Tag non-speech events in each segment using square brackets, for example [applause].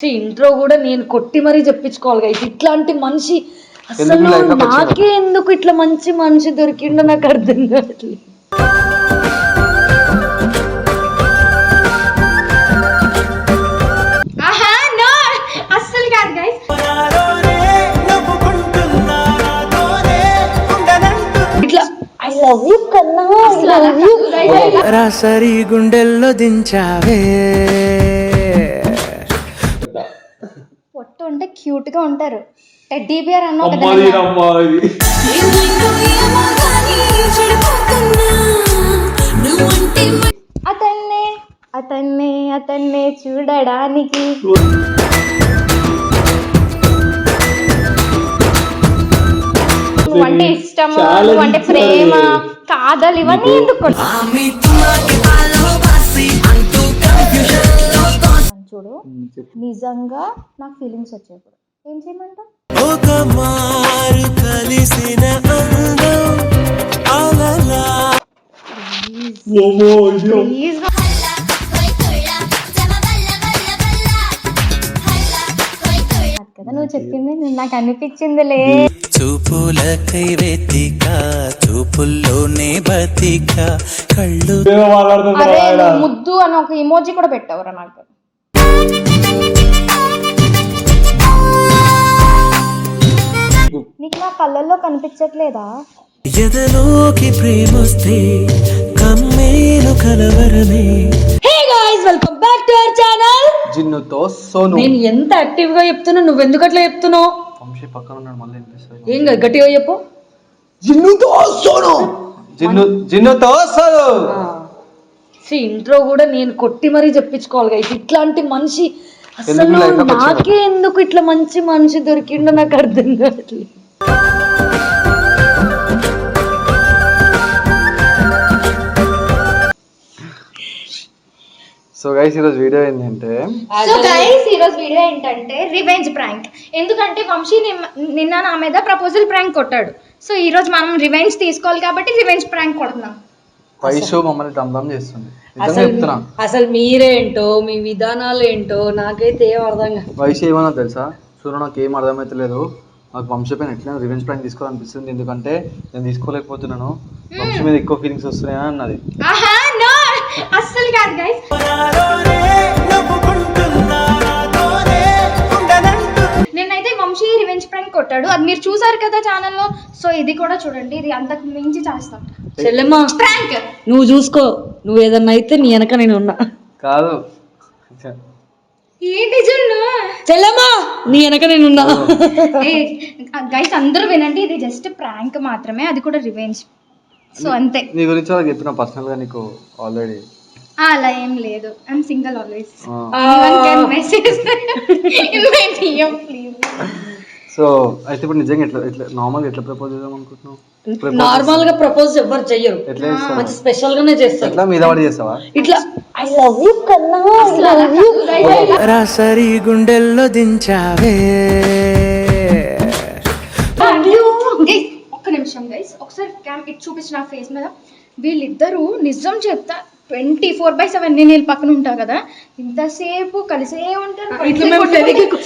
Intro కూడా నేను కొట్టి మరీ చెప్పించుకోవాలి guys. ఇట్లాంటి మనిషి అసలు? నాకే ఎందుకు ఇట్లా మంచి మనిషి దొరికిండో నాకు అర్థం కావట్లేదు. ఆహా నో అస్సలు కాదు గైస్ ఇట్లా ఐ లవ్ యూ కన్నా ఐ లవ్ యూ రాసరి గుండెల్లో దించావే. ఉంటే క్యూట్గా ఉంటారు టెడ్డీ బియర్ అన్న ఒక అమ్మాది అమ్మాది అతన్నే అతన్నే అతన్నే చూడడానికి. నువ్వంటే ఇష్టము నువ్వంటే ప్రేమ. కాదలు ఇవన్నీ ఎందుకు నిజంగా నాకు ఫీలింగ్స్ వచ్చాయి ఇప్పుడు ఏం మారు కలిసిన ప్లీజ్ కదా నువ్వు చెప్పింది నేను నాకు అనిపించిందిలే. చూపులకై వెతిక చూపుల్లోనే బతిక కళ్ళు ముద్దు అని ఒక ఇమోజీ కూడా పెట్టావురా నాకు? నీకు. నా కళ్ళల్లో కనిపించట్లేదా? ఎదలోకి ప్రేమొస్తే కమ్మేలు కలవరమే. Hey guys welcome back to our channel. జిన్నుతో Sonu. నేను ఎంత యాక్టివ్గా చెప్తున్నా నువ్వు ఎందుకు అట్లా చెప్తున్నావు? వంశీ పక్కన ఉన్నాడు మళ్ళీ వినిపిస్తుంది ఏం కాదు, గట్టిగా చెప్పు. జిన్నుతో సోను. జిన్ను జిన్నుతో సోను. ఇంట్రో కూడా నేను కొట్టి మరీ చెప్పించుకోవాలి guys. ఇట్లాంటి మనిషి అసలు? నాకే ఎందుకు ఇట్లా మంచి మనిషి దొరికిండో నాకు అర్థం కావట్లేదు. సో గైస్ ఈరోజు వీడియో ఏంటంటే సో గైస్ ఈ రోజు వీడియో ఏంటంటే రివెంజ్ ప్రాంక్ ఎందుకంటే వంశీ నిన్న- నిన్న నా మీద ప్రపోజల్ ప్రాంక్ కొట్టాడు. సో ఈ రోజు మనం రివెంజ్ తీసుకోవాలి కాబట్టి రివెంజ్ ప్రాంక్ కొడుతున్నాం. వైషో మమ్మల్ని దమ్ చేస్తుంది. అసలు అసలు మీరేంటో మీ విధానాలు ఏంటో నాకైతే ఏం అర్థం కాదు. వైష ఏమన్నా తెలుసా? సూర్య నాకు ఏం అర్థమైతలేదు. నాకు వంశ పైన ఎట్లా రివెంజ్ ప్లాన్ తీసుకోవాలనిపిస్తుంది. ఎందుకంటే నేను తీసుకోలేకపోతున్నాను. వంశ మీద ఎక్కువ ఫీలింగ్స్ వస్తున్నాయని అన్నది. ఆహా నో! అస్సలు కాదు వంశీ రివెంజ్ ప్రాంక్ కొట్టాడు. అది మీరు చూసారు కదా ఛానల్లో సో ఇది కూడా చూడండి. ఇది అంతకు మించి చేస్తాం. చెల్లెమ్మా ప్రాంక్ నువ్వు చూసుకో. నువ్వు ఏదన్నా అయితే నీ వెనక నేను ఉన్నా. కాదు. ఏంటి చూడు చెల్లెమ్మా నీ వెనక నేను ఉన్నా. గైస్ అందరూ వినండి. ఇది జస్ట్ ప్రాంక్ మాత్రమే. అది కూడా రివెంజ్ సో అంతే. నీ గురించి వాళ్ళకి చెప్పిన పర్సనల్గా నీకు ఆల్రెడీ అలా ఏం లేదు. ఐఎమ్ సింగిల్ ఆల్వేస్ ఆ, మెసేజ్ ప్లీజ్ సో అయితే ఇప్పుడు నిజంగా ఎట్లా ఎట్లా నార్మల్ ఎట్లా ప్రపోజ్ చేద్దాం అనుకుంటున్నావు? నార్మల్గా ప్రపోజ్ ఎవ్వరు చెయ్యరు. ఎట్లా మంచి స్పెషల్ గానే చేస్తారు. ఎట్లా? మీద చేస్తావా? ఇట్లా ఐ లవ్ యూ కన్నా ఐ లవ్ యూ రాసరి గుండెల్లో దించావే. ఒక్క నిమిషం గైస్ ఒకసారి క్యామ్ ఇటు చూపించిన నా ఫేస్ మీద. వీళ్ళిద్దరూ నిజం చెప్తా ట్వంటీ ఫోర్ బై సెవెన్ నేను వీళ్ళ పక్కన ఉంటా కదా ఇంతసేపు కలిసే ఉంటారు ఎంతసేపు?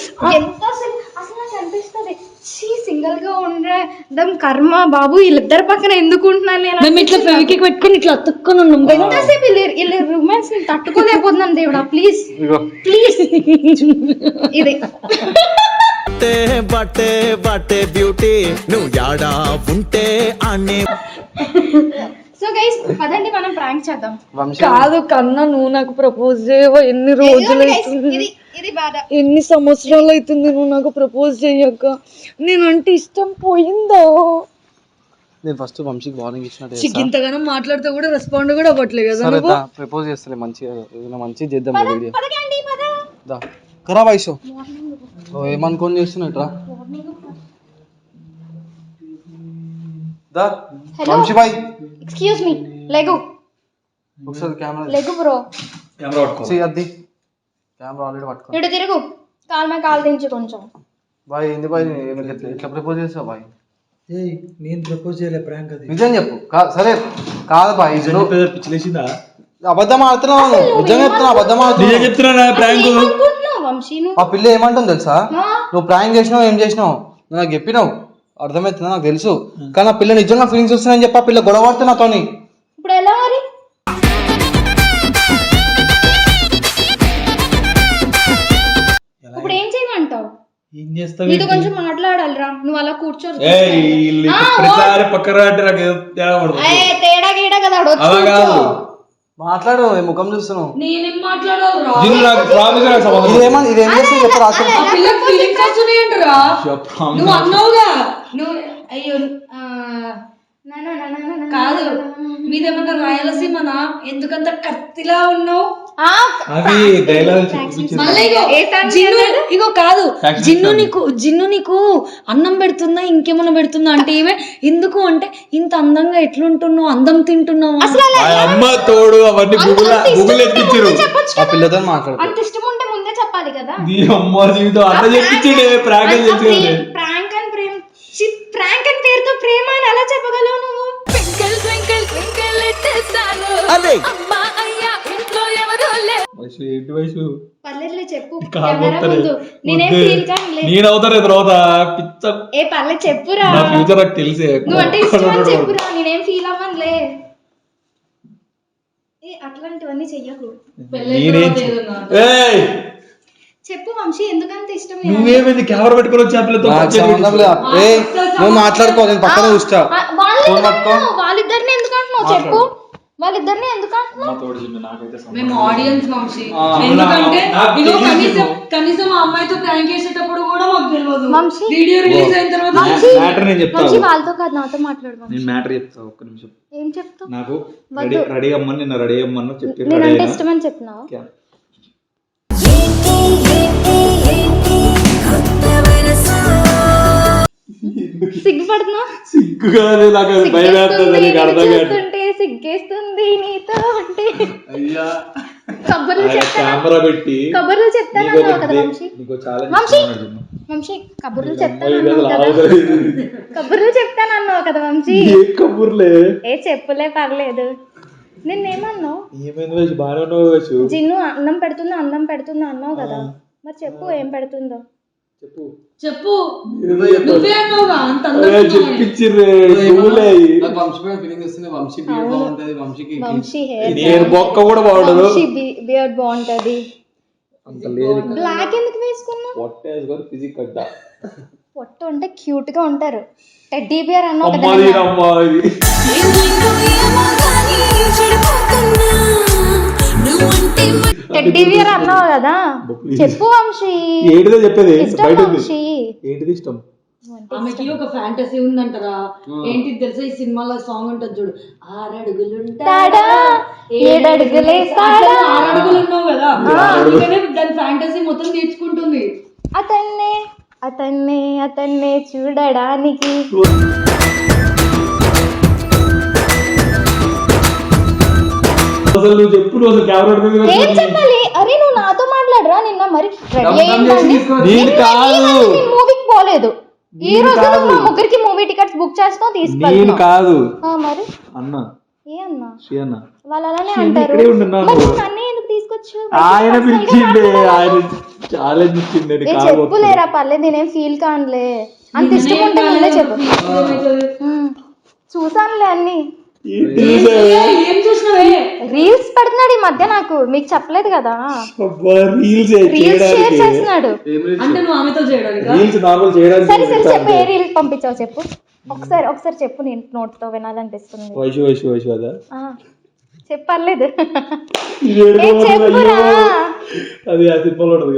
అసలు నాకు అనిపిస్తుంది చీ సింగిల్గా ఉండడం కర్మ బాబు వీళ్ళిద్దరి పక్కన ఎందుకు ఉంటున్నాను నేను ఇట్లా ఫెవికి పెట్టుకొని ఇట్లా అతుక్కొని ఉన్నాం ఎంతసేపు వీళ్ళ వీళ్ళ రొమాన్స్ తట్టుకోలేకపోతున్నాను దేవుడా ప్లీజ్ ప్లీజ్ ఇది. బట్టే బట్టే బట్టే బ్యూటీ నువ్వు యాడా ఉంటే అనే సో గైస్ పదండి మనం ప్రాంక్ చేద్దాం. కాదు కన్నా నువ్వు నాకు ప్రపోజ్ చేయవా? ఎన్ని రోజులు అవుతుంది? ఎన్ని సంవత్సరాలు అవుతుంది నువ్వు నాకు ప్రపోజ్ చేయక? నేనంటే ఇష్టం పోయిందా? నేను ఫస్ట్ వంశీకి వార్నింగ్ ఇచ్చినట్టు చిక్ ఇంతగానో మాట్లాడితే కూడా రెస్పాండ్ కూడా అవ్వట్లేదు కదా నువ్వు? ప్రపోజ్ చేస్తలే మంచిగా ఏదైనా మంచిగా చేద్దాం ఈ వీడియో దా. కరా వైషో ఏమనుకొని చేస్తున్నట్రా దా Hello? వంశీ బాయ్ ఎక్స్క్యూజ్ మీ లెగు ఒకసారి కెమెరా లెగు బ్రో చెయ్యి అద్ది కెమెరా ఆల్రెడీ పట్టుకో ఇటు తిరుగు కాలు మీద కాలు దించు కొంచెం బాయ్ ఏంది బాయ్ ఎట్లా ప్రపోజ్ చేస్తావు బాయ్ ఏయ్ నేను ప్రపోజ్ చేయలే ప్రాంక్ అది. నిజం చెప్పు. సరే కాదు బాయ్ నువ్వు పిచ్చిలేసిందా? అబద్ధం ఆడుతున్నావు నిజం చెప్తున్నా అబద్ధం నిజం ఆడుతున్నావు. చెప్తున్నా ప్రాంక్? ఆ పిల్ల ఏమంటుంది తెలుసా? నువ్వు ప్రాంక్ చేసినావు ఏం చేసినావు? నువ్వు నాకు చెప్పినావు. అర్థమవుతుందా నాకు తెలుసు కానీ ఆ పిల్ల నిజంగా ఫీలింగ్స్ వస్తున్నాయని చెప్పి ఆ పిల్ల గొడవ పడుతుంది నాతోని ఇప్పుడు ఎలా మరి ఇప్పుడు ఏం చేయమంటావు ఏం చేస్తావు నీతో కొంచెం మాట్లాడాలిరా నువ్వు అలా కూర్చోరు ప్రతిసారి పక్కన అంటే నాకు ఏదో తేడా పడుతుంది ఏయ్, తేడా గీడా కదా అలా. మాట్లాడు ఈ ముఖం చూస్తున్నావు నేనేం మాట్లాడాలి దీన్ని నాకు ప్రామిస్ నాకు సంబంధం ఇదేమో ఇదేం చేస్తే చెప్పు రాత్రి ఆ పిల్లకి ఫీలింగ్స్ వస్తున్నాయంటరా లేదు. ప్రామిస్ నువ్వు అన్నావుగా నువ్వు అయ్యో ఆ, నా, నా, నా, నా, నా, నా, కాదు. మీదేమన్నా రాయలసీమనా ఎందుకంత కత్తిలా ఉన్నావు? ఆ, అవి డైలాగ్ మళ్ళీ ఇగో కాదు. జిన్ను. నీకు జిన్ను నీకు అన్నం పెడుతుందా ఇంకేమన్నా పెడుతుందా? అంటే ఇవే ఎందుకు అంటే ఇంత అందంగా ఎట్లుంటున్నావు? అందం తింటున్నావు? అమ్మ తోడు అవన్నీ అంత- ఇష్టం ఉంటే ముందే చెప్పొచ్చు ఆ కదా. పిల్లతో మాట్లాడు అంత ఇష్టం ఉంటే ముందే చెప్పాలి కదా. అమ్మ జీవితం చెప్పించాడే అని చెప్పించాడే ప్రాంక్ అని ప్రేమ ప్రాంక్ అని పేరుతో ప్రేమ అని ఎలా చెప్పగలవు నువ్వు? అదే. వయసు ఏంటి వయసు? పర్లేదులే చెప్పు. కాలు కెమెరా మొత్తలే. ముందు. నేనేం వద్దే. ఫీల్ కానులే నేను అవుతాను తర్వాత. పిచ్చ. ఏ పర్లేదు చెప్పురా. నా ఫ్యూచర్ నాకు తెలిసే. నువ్వు అంటే ఇష్టం అని చెప్పురా. నేనేం ఫీల్ అవ్వనులే. ఏ అట్లాంటివన్నీ చెయ్యకు. ఏయ్! చెప్పు వంశీ ఎందుకంత ఇష్టం నేను? నువ్వేమైంది? కెమెరా పెట్టుకొని వచ్చి ఆ పిల్లతో నాకు పరిచయం సంబంధం లేదు ఏ నువ్వు మాట్లాడుకో నేను పక్కన చూస్తా. ఫోన్ పట్టుకో. వాళ్ళిద్దరిని ఎందుకు అంటున్నావు చెప్పు. వాళ్ళిద్దరిని ఎందుకు అంటున్నావు? మేము ఆడియన్స్ వంశీ. ఎందుకంటే ఇదిగో. కనీసం కనీసం ఆ అమ్మాయితో ప్రాంక్ చేసేటప్పుడు కూడా మాకు తెలియదు. వంశీ. వీడియో రిలీజ్ అయిన తర్వాత మ్యాటర్ నేను చెప్తాను వంశీ వాళ్ళతో కాదు నాతో మాట్లాడు వంశీ. నేను మ్యాటర్ చెప్తా ఒక్క నిమిషం. ఏం చెప్తావు? నాకు రెడీ రెడీ అమ్మని నిన్న రెడీ అమ్మని చెప్పి రెడీ నేనంటే. ఇష్టమని చెప్తున్నావు? సిగ్గుపడుతున్నా సిగ్గుగానే నాకు అది భయం వేస్తుంది నీకు అర్థం కాదు. చూస్తుంటే సిగ్గేస్తుంది నీతో అంటే. అయ్యా. కబుర్లు కెమెరా పెట్టి కబుర్లు చెప్తాను నీకు కదా వంశీ? నీకు కబుర్లు చెప్తాను కబుర్లు చెప్తాను అన్నావు కదా వంశీ. ఏ కబుర్లే? ఏ చెప్పులే పర్లేదు. నిన్నేమన్నావు? ఏమైంది వయసు బాగానే ఉన్నావు వయసు జిన్ను అన్నం పెడుతుందా అన్నం పెడుతుందా అన్నావు కదా. మరి చెప్పు ఏం పెడుతుందో. చెప్పు. చెప్పు. అంత వంశీపై ఫీలింగ్ వస్తుంది వంశీ బియ్యం బాగుంటది వంశీకి వంశీ హెయిర్ నేను బొక్క కూడా బాగుండదు. వంశీ బియర్డ్ బాగుంటది. అంత లేదు బ్లాక్ ఎందుకు వేసుకున్నావు? పొట్ట వేసుకొని ఫిజిక్ కట్ట. పొట్టు అంటే క్యూట్గా ఉంటారు. టెడ్డీ బియర్ అన్నావు కదా అమ్మాది నిన్న. అమ్మాది టెడ్డీ బియర్ అన్నావు కదా. చెప్పు వంశీ. ఏంటిదో చెప్పేది బయట వంశీ. ఏంటిది ఇష్టం? ఆమెకి ఒక ఫ్యాంటసీ ఉందంటరా. ఏంటిది తెలుసా? ఈ సినిమాలో సాంగ్ ఉంటుంది చూడు. ఆరడుగులుంటాడా? తాడా, ఏడడుగులేస్తాడా. అసలు ఆరడుగులు ఉన్నావు కదా అందుకనే దాని ఫ్యాంటసీ మొత్తం తీర్చుకుంటుంది. అతన్నే అతన్నే అతన్నే చూడడానికి. అసలు నువ్వు చెప్పు నువ్వు అసలు కెమెరా ఏం చెప్పాలి? అరే నువ్వు నాతో మాట్లాడరా? నిన్న మరి రెడీ అయ్యిందండి నేను కాదు మూవీకి పోలేదు. ఈ రోజు నువ్వు ముగ్గురికి మూవీ టికెట్స్ బుక్ చేస్తావు నేను తీసుకెళ్తున్నావు కాదు. ఆ, మరి? అన్న. ఏ అన్నా? శ్రీ అన్న. వాళ్ళు అలానే అంటారు. నన్నే ఎందుకు తీసుకొచ్చు ఆయన పిలిచిండే ఆయన ఛాలెంజ్ ఇచ్చిండే ఏ కాదు చెప్పులేరా పర్లేదు నేనేం ఫీల్ కానులే. అంత ఇష్టం ఉంటే ముందే చెప్పు. చూసానులే అన్ని. రీల్స్ పెడుతున్నాడు ఈ మధ్య నాకు మీకు చెప్పలేదు కదా. రీల్స్ రీల్స్ షేర్ చేస్తున్నాడు. అంటే నువ్వు ఆమెతో చేయడానికి? రీల్స్ నార్మల్ చేయడానికి సరే సరే చెప్పు ఏ రీల్ పంపించావు చెప్పు? ఒకసారి ఒకసారి చెప్పు నేను note తో వినాలనిపిస్తుంది. వయసు వయసు వయసు అదా ఆ, చెప్పర్లేదు. అది ఆ సినిమాలో ఉండదు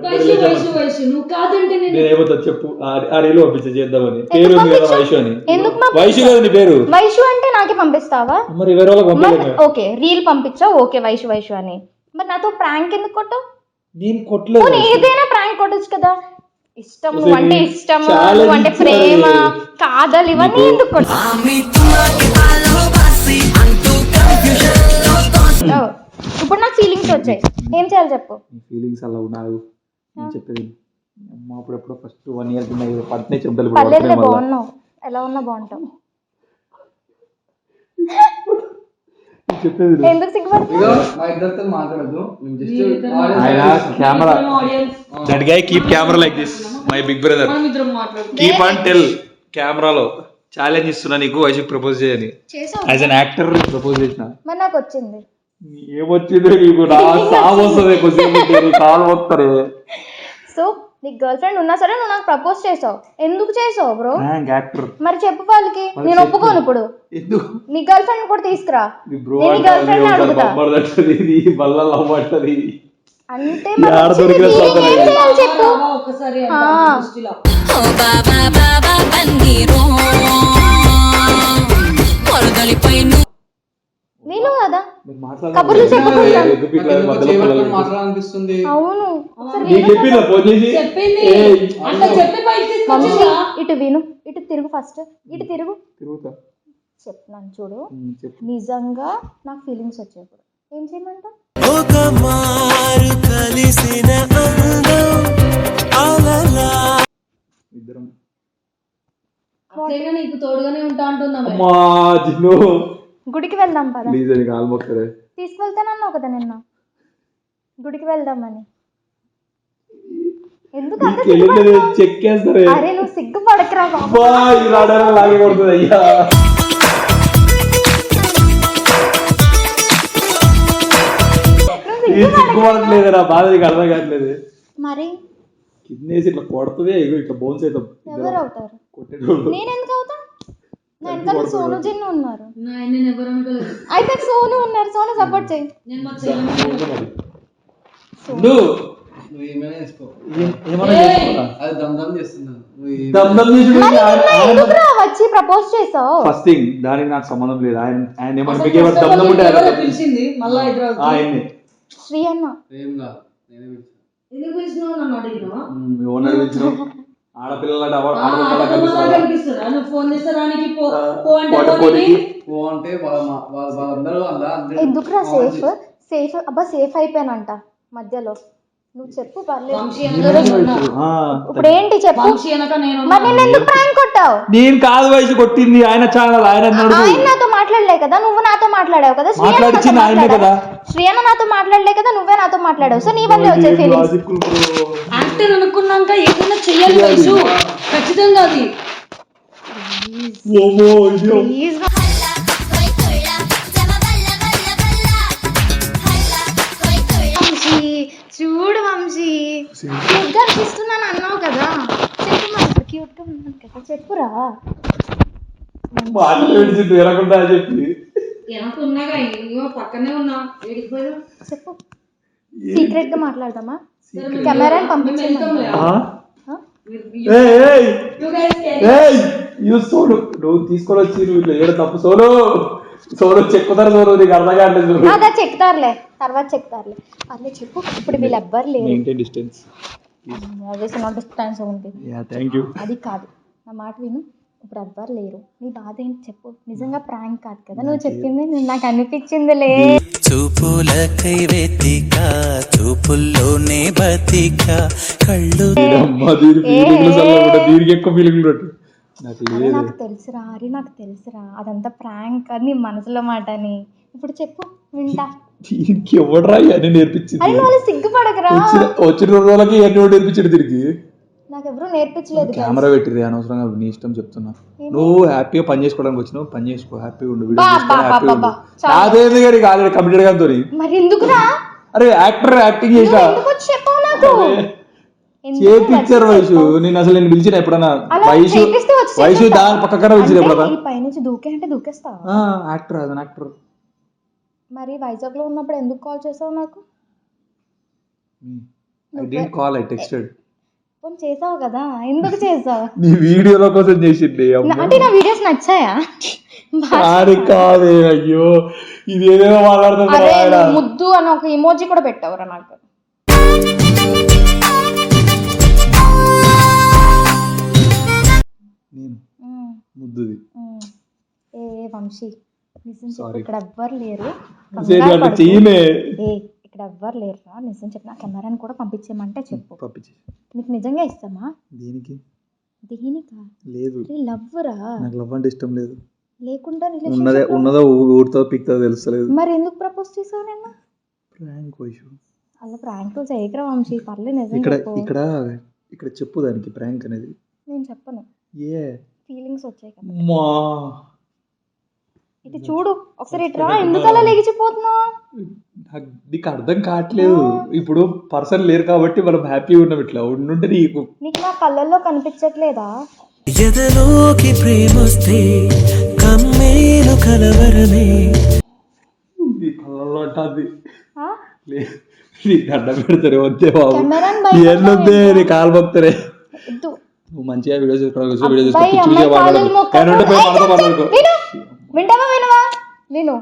నువ్వు కాదంటే నేను ఏమవుతా చెప్పు ఆ- ఆ రీలు పంపించే చేద్దామని. పేరు ఉంది కదా వైషు అని. ఎందుకు వైషు కదా నీ పేరు. వైషు అంటే నాకే పంపిస్తావా? మరి వేరే వాళ్ళకి మరి పంపలేదు ఓకే రీల్ పంపించావు ఓకే వైషు వైషు అని. మరి నాతో ప్రాంక్ ఎందుకు కొట్టావు? నేను కొట్టలేదు. పోనీ ఏదైనా ప్రాంక్ కొట్టచ్చు కదా. ఇష్టం నువ్వు అంటే ఇష్టం చాలా నువ్వు అంటే. ప్రేమ కాదలు ఇవన్నీ ఎందుకు ఇప్పుడు నాకు ఫీలింగ్స్ వచ్చాయి. ఏం చేయాలి చెప్పు? ఫీలింగ్స్ అలా ఉన్నావు. నేను చెప్పేది అమ్మ అప్పుడప్పుడు ఫస్ట్ వన్ ఇయర్ కింద పట్టినే. బాగున్నావు. ఎలా ఉన్నా బాగుంటావు. చెప్పేది. ఎందుకు ఆయన camera that guy keep camera like this my big brother keep and tell కెమెరాలో ఛాలెంజ్ ఇస్తున్నా నీకు వైశక్ ప్రపోజ్ చేయని. చేసావు. యాజ్ అన్ యాక్టర్ ప్రపోజ్ చేసిన. మరి నాకు వచ్చింది. ఏమొచ్చిందో నీకు? నా [laughs] సాగు వస్తుంది కొద్దిగా నీ కాలు పోతారే సో నీకు గర్ల్ ఫ్రెండ్ ఉన్నా సరే నువ్వు నాకు ప్రపోజ్ చేసావు. ఎందుకు చేసావు బ్రో మరి చెప్పు వాళ్ళకి. నేను ఒప్పుకోను ఇప్పుడు. ఎందుకు? నీ గర్ల్ ఫ్రెండ్ కూడా తీసుకురా. నేను గర్ల్ ఫ్రెండ్ అడుగుతా. అంటే చెప్పు? నేను కదా. కబుర్లు. మాట్లాడాలనిపిస్తుంది? అవును. ఇటు విను. ఇటు తిరుగు ఫస్ట్. ఇటు తిరుగు. తిరుగుతా. చెప్తున్నాను చూడు. నిజంగా నాకు ఫీలింగ్స్ వచ్చాయి ఇప్పుడు ఏం చేయమంటావు? ఒక మారు కలిసిన ఇద్దరం. నీకు తోడుగానే ఉంటా అంటున్నా గుడికి వెళ్దాం పద. ప్లీజ్ అని కాలు కదా నిన్న. గుడికి వెళ్దామని ఎందుకు అంత నీకు సిగ్గుపడతావు? చెక్కేస్తారే అరే నువ్వు సిగ్గుపడకరా బాబు. అబ్బా ఈ రాడారా లాగే కొడుతుంది అయ్యా. ఈ సిగ్గుపడట్లేదు నా బాధ నీకు అర్థం కావట్లేదు. మరి? ఇట్లా కొడుతుంది ఇగో ఇట్లా బోన్స్ అవుతాం ఎవరు అవుతారు? కొట్టేటోళ్ళు. నేను ఎందుకు అవుతా? నా వెనకాల సోను జిన్ను ఉన్నారు. అయితే సోను ఉన్నారు సోను సపోర్ట్ చేయి. నువ్వు. నువ్వు ఏమైనా చేసుకో? అది చేస్తున్నాను. వచ్చి ప్రపోజ్ చేసావు? ఫస్ట్ థింగ్ దానికి నాకు సంబంధం లేదు. ఆయన ఆయన ఏమన్నా మీకు ఏమన్నా first of dum dum all ఉంటే ఆయన- పిలిచింది మళ్ళా హైదరాబాద్ ఆయన్ని. శ్రీ అన్న ఏం కాదు నేనే పిలిచాను. ఎందుకు పిలిచినావు నన్ను అడిగినావా ఉమ్, ఎవరిని అడిగించినావు [laughs] ఆడపిల్లల ఫోన్ చేస్తే రానికి పో అంటే అంటే వాళ్ళందరూ ఎందుకురా సేఫ్? సేఫ్ అబ్బా సేఫ్ అయిపోయానంట మధ్యలో. నువ్వు చెప్పు పర్లేదు. ఇప్పుడు ఏంటి చెప్పు. మరి నేను ఎందుకు ప్రాంక్ కొట్టావు? నేను కాదు వయసు కొట్టింది ఆయన ఛానల్ ఆయన అన్నాడు. ఆయన నాతో మాట్లాడలే కదా నువ్వు నాతో మాట్లాడావు కదా మాట్లాడిచ్చింది ఆయనే కదా. శ్రీ అన్న నాతో మాట్లాడలే కదా నువ్వే నాతో మాట్లాడావు. సో నీ వల్లే వచ్చే ఫీలింగ్స్ యాక్టర్ అనుకున్నాక ఏదైనా చెయ్యాలి వయసు. ఖచ్చితంగా అది. ప్లీజ్ వంశీ క్యూట్గా అనిపిస్తున్నాను అన్నావు కదా. చెప్పు మరి క్యూట్గా ఉన్నాను కదా. చెప్పురా. తీరకుండా అని చెప్పి. పక్కనే ఉన్నా? చెప్పు. సీక్రెట్గా మాట్లాడదామా? మేము పంపించండి నువ్వు తీసుకొని వచ్చి నువ్వు ఇట్లా ఏడు తప్పు సోను? సోను చెక్కుతారు సోను నీకు అర్థం కావట్లేదు. అదా చెక్తారులే తర్వాత చెక్తారులే అదే చెప్పు ఇప్పుడు వీళ్ళు ఎవ్వరు లేరు. మెయింటైన్ డిస్టెన్స్ డిస్టెన్స్ ఉంది. యా థ్యాంక్ యూ అది కాదు నా మాట విను ఇప్పుడు ఎవ్వరు లేరు. నీ బాధ ఏంటి చెప్పు నిజంగా ప్రాంక్ కాదు కదా నువ్వు చెప్పింది నేను- నాకు అనిపించిందిలే. చూపులకై వెతిక చూపుల్లోనే బతిక కళ్ళు దీనికి ఎక్కువ నాకు అరే నాకు తెలుసురా అరే నాకు తెలుసురా అదంతా ప్రాంక్ అది నీ మనసులో మాట అని. ఇప్పుడు చెప్పు వింటా. దీనికి ఎవడరా ఇవన్నీ నేర్పించింది? అరే వాళ్ళు సిగ్గుపడకరా. వచ్చిన వచ్చిన రెండు రోజులకి ఇవన్నీ ఎవడు నేర్పించాడు తిరిగి నాకు ఎవరు నేర్పించలేదు. కెమెరా పెట్టింది అనవసరంగా నీ ఇష్టం చెప్తున్నా. నువ్వు హ్యాపీగా పని చేసుకోవడానికి వచ్చినావు పని చేసుకో హ్యాపీగా ఉండు వీడియో బా, బా, హ్యాపీగా బా, ఉండు. బా. నాదేంది కానీ ఆల్రెడీ కంప్లీట్గా తోని మరి ఎందుకురా అరే యాక్టర్ యాక్టింగ్ నువ్వు చేసా ఎందుకు వచ్చి చెప్పావు నాకు? చేపించారు వచ్చి వయసు? నేను అసలు నేను పిలిచిన ఎప్పుడన్నా? వయసు వయసు. దాని పక్కన పిలిచిన అంటే ఎప్పుడన్నా? పైనుంచి దూకే అంటే దూకేస్తావా యాక్టర్ అదన యాక్టర్. మరి వైజాగ్లో ఉన్నప్పుడు ఎందుకు కాల్ చేసావు నాకు? I didn't call I texted. Phone చేసావు కదా ఎందుకు చేసావు? [laughs] నీ వీడియోల కోసం చేసింది. అంటే నా వీడియోస్ నచ్చాయా? [laughs] కాదు కాదే అయ్యో. ఇది ఏదేదో అరే. నువ్వు ముద్దు అని ఒక ఇమోజీ కూడా పెట్టావురా నాకు? నేను. ముద్దుది. ఏ వంశీ నిజం చెప్పు. ఇక్కడ ఎవ్వరు లేరు. ఇక్కడ ఎవ్వరు లేరురా నిజం చెప్పు నా కెమెరాని కూడా పంపించేయమంటే చెప్పు. పంపించి నీకు నిజంగా ఇస్తామా దేనికి? దేనికా? లేదు. లవ్ రా నాకు లవ్ అంటే ఇష్టం లేదు. లేకుండా ఉన్నదే ఉన్నదో ఊరితో పిక్తో తెలుస్తలేదు. మరి ఎందుకు ప్రపోజ్ చేసావు నేను ప్రాంక్ వైషు అలా ప్రాంక్ చేయకరా వంశీ పర్లేదు నిజం ఇక్కడ ఇక్కడ ఇక్కడ చెప్పు దానికి ప్రాంక్ అనేది. నేను చెప్పను. ఏ? ఫీలింగ్స్ వచ్చాయి మా. ఇటు చూడు ఒకసారి ఇటు రా ఎందుకు అలా లెగిచిపోతున్నావు నాకు అర్థం కావట్లేదు. ఇప్పుడు పర్సన్ లేరు కాబట్టి మనం హ్యాపీగా ఉన్నాం ఇట్లా ఉండుంటే నీకు. నీకు నా కళ్ళల్లో కనిపించట్లేదా? ఎదలోకి ప్రేమొస్తే కమ్మేలు కలవరమే. నీ కళ్ళలో అంటుంది? నీకు దండ పెడతారే వద్దే బాబు. ఎన్నొద్దే నీ కాలు వద్దు. నువ్వు మంచిగా వీడియో చేసుకోవాలి వీడియో చేసుకో. అబ్బాయి, పిచ్చి పిచ్చిగా అమ్మాయి కాళ్ళు మాట్లాడకు. మొక్కకు. కానీ ఉంటే పోయి ఏయ్, మనతో మాట్లాడుకో విను వింటావా వినవా? విను.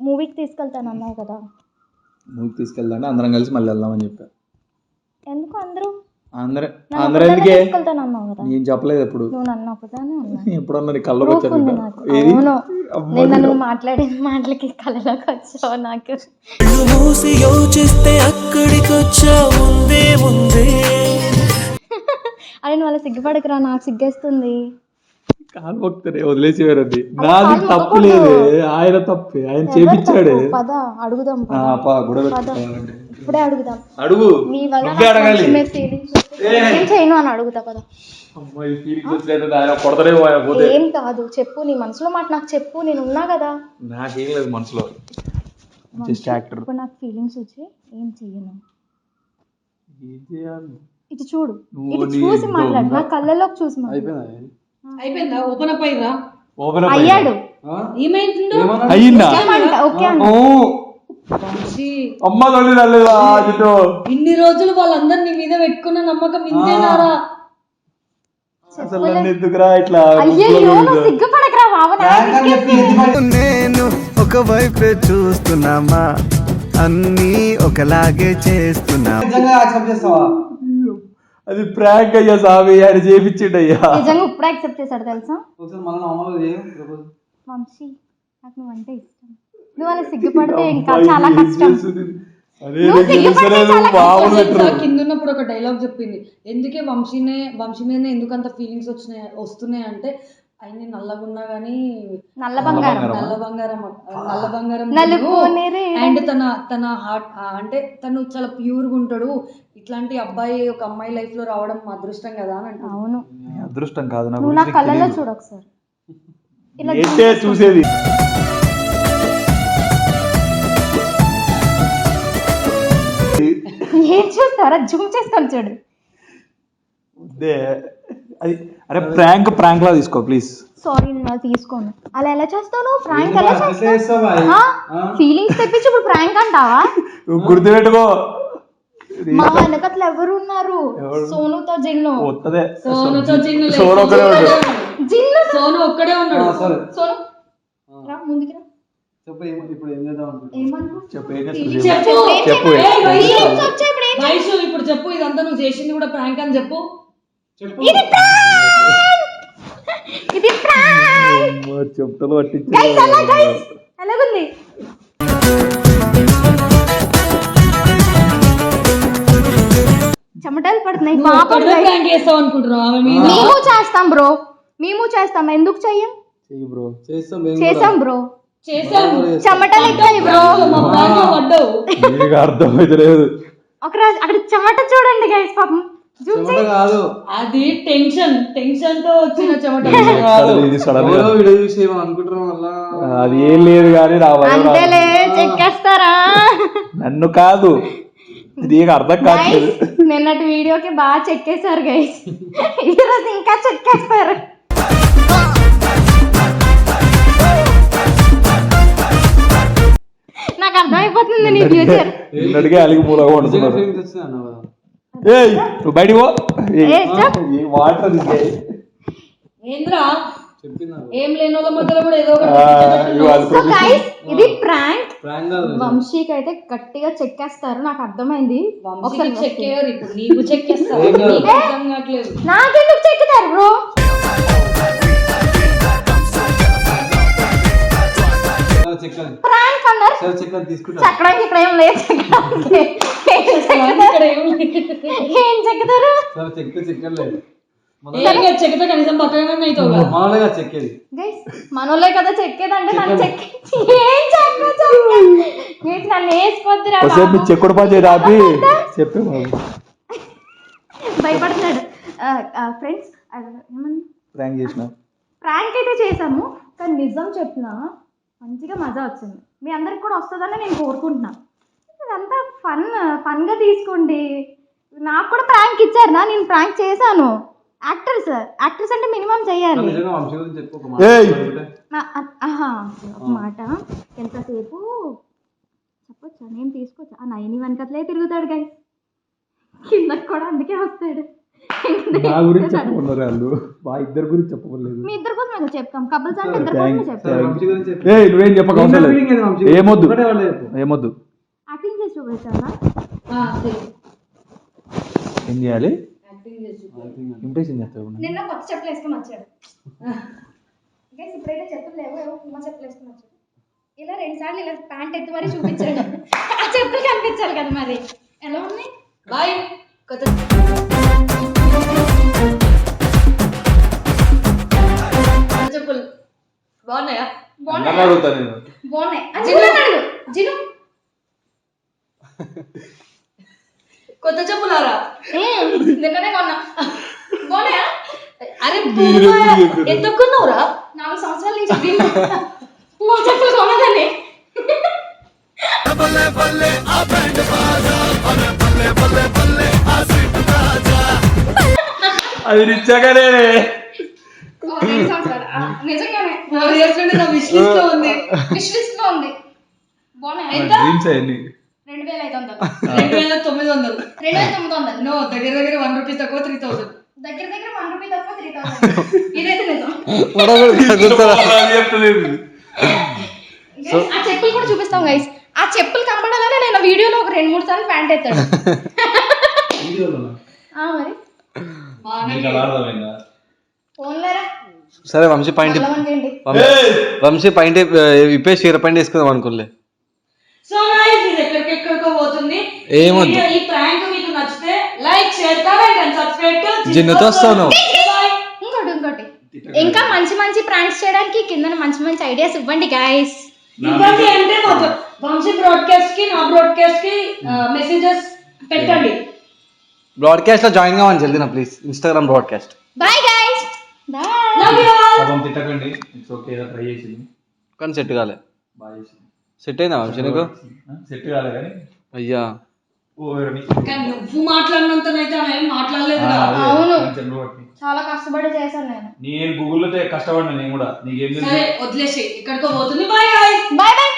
మూవీకి తీసుకెళ్తాను అన్నావు కదా. మూవీకి తీసుకెళ్దాం అందరం కలిసి మళ్ళీ వెళ్దామని చెప్పా. ఎందుకు అందరూ? అందరం నన్ను అందరం ఒక్కదాన్నే ఎందుకే? తీసుకెళ్తాను అన్నావు కదా. నేను చెప్పలేదు ఎప్పుడు. ఎప్పుడన్నా నీ కళ్ళకి వచ్చాను నేను మాట్లాడిన మాటలకి కళ్ళలోకి వచ్చావు నాకు. మూసి యోచిస్తే అక్కడికొచ్చా ఉందే ఉందే. అరే నువ్వు అలా సిగ్గుపడకురా నాకు సిగ్గేస్తుంది. కాలు మొక్తరే వదిలేసి వేరండి అలా నాది తప్పు. లేదే ఆయన తప్పే ఆయన చేపించాడే? పద అడుగుదాం. ఇప్పుడే అడుగుదాం. అడుగు. నీ వల్ల అడగాలి. నేను చేయను అని అడుగుతా పద. ఏం కాదు చెప్పు నీ మనసులో మాట నాకు చెప్పు నేను ఉన్నా కదా. నాకేం లేదు మనసులో. జస్ట్ యాక్టర్ ఇప్పుడు నాకు ఫీలింగ్స్ వచ్చి ఏం చెయ్యను. ఏం చేయాలి ఇటు చూడు. నువ్వు ఇటు చూసి మాట్లాడు. నా కళ్ళలోకి చూసి మాట్లాడు. అయిపోయిందా అయిపోయిందా? ఓపెన్ అప్ ఓపెన్ అయ్యాడు. ఏమైందో? అయ్యిందా? ఓకే అంట అమ్మ తల్లి అదితో ఇన్ని రోజులు వాళ్ళందరు నీ మీద పెట్టుకున్న నమ్మకం ఇంతేనారా? అసలు నన్ను ఎందుకురా ఇట్లా అయ్యయ్యో నువ్వు సిగ్గుపడకరా బావ నా నేను ఒకవైపే చూస్తున్నామా? అన్నీ ఒకలాగే చేస్తున్నా అది ప్రాంక్ అయ్యా స్వామి ఆయన చేపించిండయ్యా. నిజంగా ఇప్పుడు యాక్సెప్ట్ చేశాడు తెలుసా? ఒకసారి మళ్ళీ నార్మల్గా చేయ ప్రపోజ్ వంశీ నాకు నువ్వు అంటే ఇష్టం. నువ్వు అలా సిగ్గుపడితే ఇంకా చాలా కష్టం. అరే నువ్వు నాకు సిగ్గుపడితే తెలుసలేదు, చాలా మామూలు తెలుసా, పెట్టరు. కింద ఉన్నప్పుడు ఒక డైలాగ్ చెప్పింది. ఎందుకే వంశీనే వంశీ మీదనే ఎందుకు అంత ఫీలింగ్స్ వచ్చినాయి వస్తున్నాయి అంటే ఆయన నల్లగున్నా గానీ నల్ల బంగారం. నల్ల బంగారం నల్ల బంగారం నలుపు నీరే అండ్ తన తన హార్ట్ అంటే తను చాలా ప్యూర్గా ఉంటాడు. ఇట్లాంటి అబ్బాయి ఒక అమ్మాయి లైఫ్లో రావడం అదృష్టం కదా అని అవును. అదృష్టం కాదు నా నువ్వు నా కళ్ళలో. చూడు ఒకసారి ఇలా ఏంటే చూసేది. ఏం చూస్తారా జూమ్ చేసుకొని చూడు. అది అరే ప్రాంక్ ప్రాంక్ లా తీసుకో ప్లీజ్. సారీ నేను తీసుకోను. అలా ఎలా చేస్తావు ప్రాంక్ ఎలా? చేస్తావు? ఫీలింగ్స్ తెప్పించి ఇప్పుడు ప్రాంక్ అంటావా? గుర్తుపెట్టుకో. మా వెనకట్ల ఎవరు? ఉన్నారు సోనుతో జిన్ను. సోనుతో జిన్ను. సోను ఒకడే ఉన్నాడు. జిన్ను సోను ఒక్కడే ఉన్నాడు. సోను రా ముందుకి రా. చెప్పు ఇప్పుడు ఏం చేద్దాం అనుకుంటున్నావు? చెప్పు చెప్పు. చెప్పు ఇప్పుడు ఏం వైషు ఇప్పుడు చెప్పు ఇదంతా నువ్వు చేసింది కూడా ప్రాంక్ అని చెప్పు. ఇది prank! ఇది చెప్తలు పట్టించి ఎలా guys? ఎలాగుంది? చెమటలు పడుతున్నాయి. మేము చేస్తాం బ్రో. మేము చేస్తాం. ఎందుకు చెయ్యం? బ్రో. చేస్తాం చేసాం బ్రో. చేసాం చెమటలు అర్థమైతే లేదు. రోజు అక్కడ చెమట చూడండి గైస్ పాపం. కాదు. అది టెన్షన్. టెన్షన్తో వచ్చిన చెమట. ఇది సడన్ వీడియో చూసి అనుకుంటున్నాం అది ఏం లేదు కానీ అంతేలే చెక్కేస్తారా? నన్ను కాదు. ఇది అర్థం కాదు నిన్నటి వీడియోకి బాగా చెక్కేశారు గైస్ ఈరోజు ఇంకా చెక్కేస్తారు నాకు అర్థమైపోతుంది నీ ఫ్యూచర్ నిన్నటికే అలిగి వండుతున్నారు కదా. ఏయ్ నువ్వు బయటికి పో. వాటర్ ఏంద్రా? ఏం మధ్యలో కూడా ఏదో ఒకటి ఇది ప్రాంక్ వంశీకి అయితే గట్టిగా చెక్కేస్తారు నాకు అర్థమైంది. ఒకసారి ఇప్పుడు. నీకు నాకెందుకు చెక్కుతారు బ్రో ప్రాంక్ అన్నారు. చెక్కడానికి [laughs] ఇక్కడ ఏం లేదు. ఏం చెక్కుతారు? అవుతావు కదా. మామూలుగా చెక్కేది. గైస్ మనోళ్ళే కదా చెక్కేదంటే నన్ను చెక్కి ఏం చెక్క గైస్ నన్ను. చెక్కుడు పని రాపి [laughs] చెప్పే భయపడుతున్నాడు. ఫ్రెండ్స్ ఏమన్నా? ప్రాంక్ చేసిన. ప్రాంక్ అయితే చేసాము కానీ నిజం చెప్పిన మంచిగా మజా వచ్చింది. మీ అందరికి కూడా వస్తుందని నేను కోరుకుంటున్నా. ఇదంతా ఫన్ ఫన్గా తీసుకోండి. నాకు కూడా ప్రాంక్ ఇచ్చారు నా నేను ప్రాంక్ చేశాను. యాక్టర్స్ యాక్టర్స్ అంటే మినిమం చేయాలి! మాట ఆ- ఆ- ఆహా ఒక మాట. ఎంతసేపు? చెప్పొచ్చా? నేను తీసుకోవచ్చా? ఆ నైని వెనకట్లే తిరుగుతాడు గైస్ కిందకి కూడా అందుకే వస్తాడు. నా గురించి వాళ్ళు? మా ఇద్దరు గురించి చెప్పలేదు మీ ఇద్దరు కోసం మేము చెప్తాం. కపుల్స్ అంటే ఇద్దరు కోసమే చెప్తాం. ఏ నువ్వేం చెప్పక అవసరం? లేదు. ఏమొద్దు. ఏమొద్దు. యాక్టింగ్ చేసి చూపించాలా ఆ, సరే. ఏం చేయాలి. ఇంప్రెషన్ చేస్తావు నిన్న కొత్త చెప్పులు వేసుకొని వచ్చాడు. [laughs] గైస్ ఇప్పుడైతే చెప్పులు లేవు ఏవో కుమ్మ చెప్పులు వేసుకొని వచ్చాడు. ఇలా రెండు సార్లు ఇలా ప్యాంట్ ఎత్తి మరీ చూపించాడు. ఆ చెప్పులు కనిపించాలి కదా మరి. ఎలా ఉన్నాయి? బాయ్. కొత్త చెప్పులు. బాగున్నాయా? బాగున్నాయి. అన్నాడు జిన్ను. [laughs] కొత్త చెప్పులారా? నిన్ననే కొన్నా. బాగున్నాయా అరే ఎత్తుకున్నావురా నాలుగు సంవత్సరాల నుంచి పూల చెప్పులు కొన్నదని అది నిచ్చాగానే నిజంగానే ఫోర్ ఇయర్స్ నుండి నా విష్ లిస్ట్లో ఉంది. విష్ లిస్ట్లో ఉంది. బాగున్నాయి డ్రీమ్స్ రెండు వేల ఐదు వందలు. [laughs] రెండు వేల తొమ్మిది వందలు. రెండు వేల తొమ్మిది వందలు. నో దగ్గర దగ్గర వన్ రూపీస్ తక్కువ త్రీ థౌసండ్ దగ్గర దగ్గర వన్ రూపీ తక్కువ త్రీ థౌసండ్ [laughs] ఇదైతే నిజం. చెప్తలేదు. Guys, ఆ చెప్పులు కూడా చూపిస్తాం గైస్ ఆ చెప్పులు కనపడాలనే నేను వీడియోలో ఒక రెండు మూడు సార్లు ప్యాంట్ ఎత్తాడు [laughs] ఆ, మరి. ఫోన్లేరా? సరే వంశీ పాయింట్ వంశీ పాయింట్ ఇప్పే చీర పాయింట్ వేసుకుందాం అనుకోలే సో గైస్ ఇది ఎక్కడికెక్కడికో పోతుంది ఏమొద్దు. ఈ ప్రాంక్ మీకు నచ్చితే like share comment and subscribe to జిన్నుతో. Bye ఇంకోటి ఇంకోటి. ఇంకా మంచి మంచి ప్రాంక్స్ చేయడానికి కింద మంచి మంచి ఐడియాస్ ఇవ్వండి గైస్ ఇంకోటి అంటే మా వంశీ బ్రాడ్కాస్ట్కి నా బ్రాడ్కాస్ట్కి మెసేజెస్ పెట్టండి. బ్రాడ్కాస్ట్లో జాయిన్ కావాలి జల్దీ నా please Instagram broadcast bye guys bye love you all తిట్టకండి. It's okay try చేసింది. కానీ సెట్ కాలే. చేసింది. సెట్ అయిందా వంశీ నీకు సెట్ కాలే కానీ. అయ్యా. నువ్వు మాట్లాడినంతనైతే ఏం మాట్లాడలేదు అవును. చాలా కష్టపడి చేశాను నేను. నేను గూగుల్లో కష్టపడినా నేను కూడా. నీకేం తెలుసు? సరే వదిలేసి ఎక్కడికో పోతుంది. బాయ్. Bye bye.